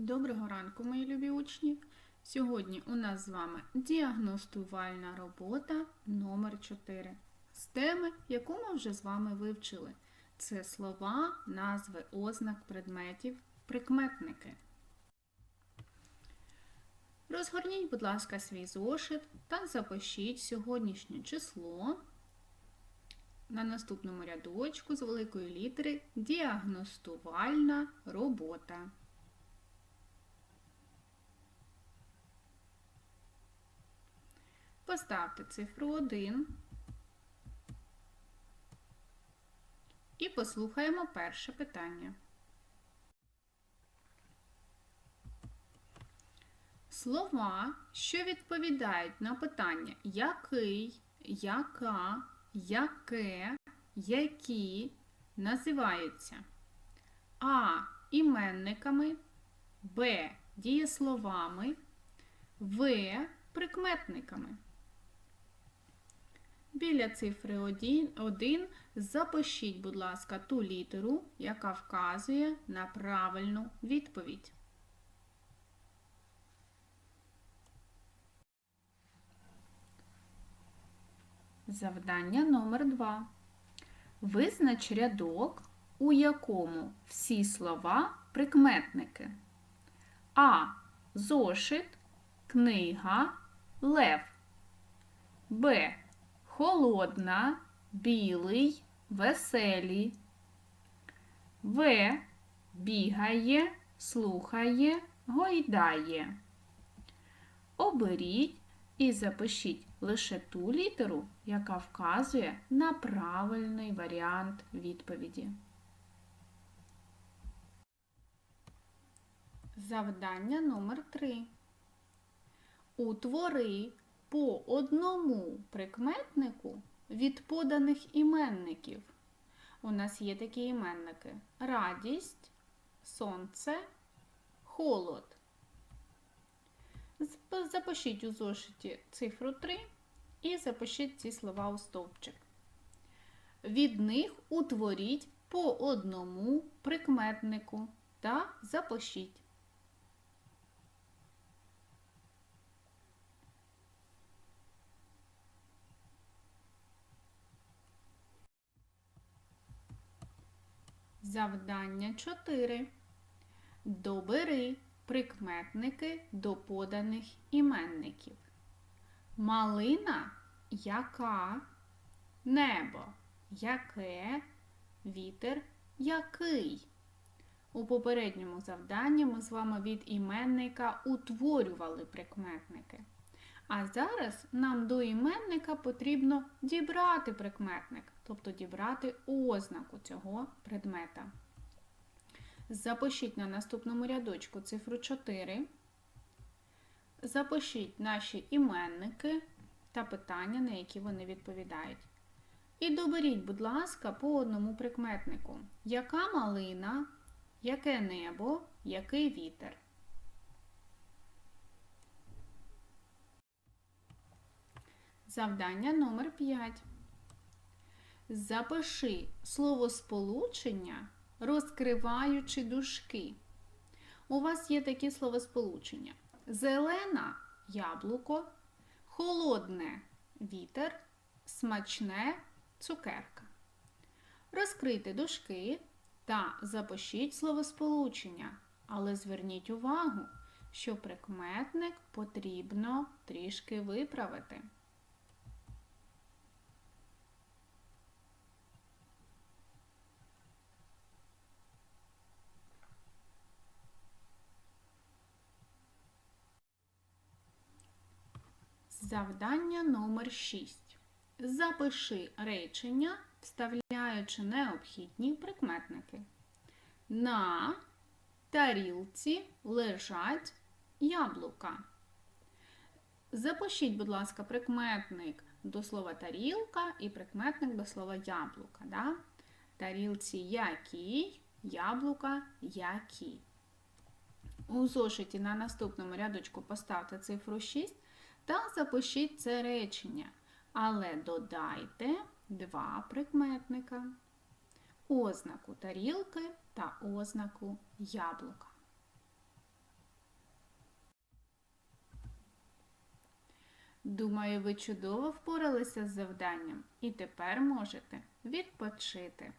Доброго ранку, мої любі учні! Сьогодні у нас з вами діагностувальна робота номер 4 з теми, яку ми вже з вами вивчили. Це слова, назви ознак предметів, прикметники. Розгорніть, будь ласка, свій зошит та запишіть сьогоднішнє число на наступному рядочку з великої літери діагностувальна робота. Поставте цифру 1 і послухаємо перше питання. Слова, що відповідають на питання який, яка, яке, які називаються А. Іменниками, Б. Дієсловами, В. Прикметниками. Біля цифри 1 запишіть, будь ласка, ту літеру, яка вказує на правильну відповідь. Завдання номер 2. Визнач рядок, у якому всі слова прикметники. А. Зошит, книга, лев. Б. Холодна, білий, веселі. В. Бігає, слухає, гойдає. Оберіть і запишіть лише ту літеру, яка вказує на правильний варіант відповіді. Завдання номер 3. Утвори по одному прикметнику від поданих іменників. У нас є такі іменники: радість, сонце, холод. Запишіть у зошиті цифру 3 і запишіть ці слова у стовпчик. Від них утворіть по одному прикметнику та запишіть. Завдання 4. Добери прикметники до поданих іменників. Малина яка, небо яке, вітер який. У попередньому завданні ми з вами від іменника утворювали прикметники. А зараз нам до іменника потрібно дібрати прикметник, тобто дібрати ознаку цього предмета. Запишіть на наступному рядочку цифру 4. Запишіть наші іменники та питання, на які вони відповідають. І доберіть, будь ласка, по одному прикметнику. Яка малина, яке небо, який вітер. Завдання номер 5. Запиши словосполучення, розкриваючи дужки. У вас є такі словосполучення: зелена яблуко, холодне вітер, смачне цукерка. Розкрийте дужки та запишіть словосполучення, але зверніть увагу, що прикметник потрібно трішки виправити. Завдання номер 6. Запиши речення, вставляючи необхідні прикметники. На тарілці лежать яблука. Запишіть, будь ласка, прикметник до слова тарілка і прикметник до слова яблука. Да? Тарілці який, яблука які. У зошиті на наступному рядочку поставте цифру 6 та запишіть це речення. Але додайте два прикметника. Ознаку тарілки та ознаку яблука. Думаю, ви чудово впоралися з завданням і тепер можете відпочити.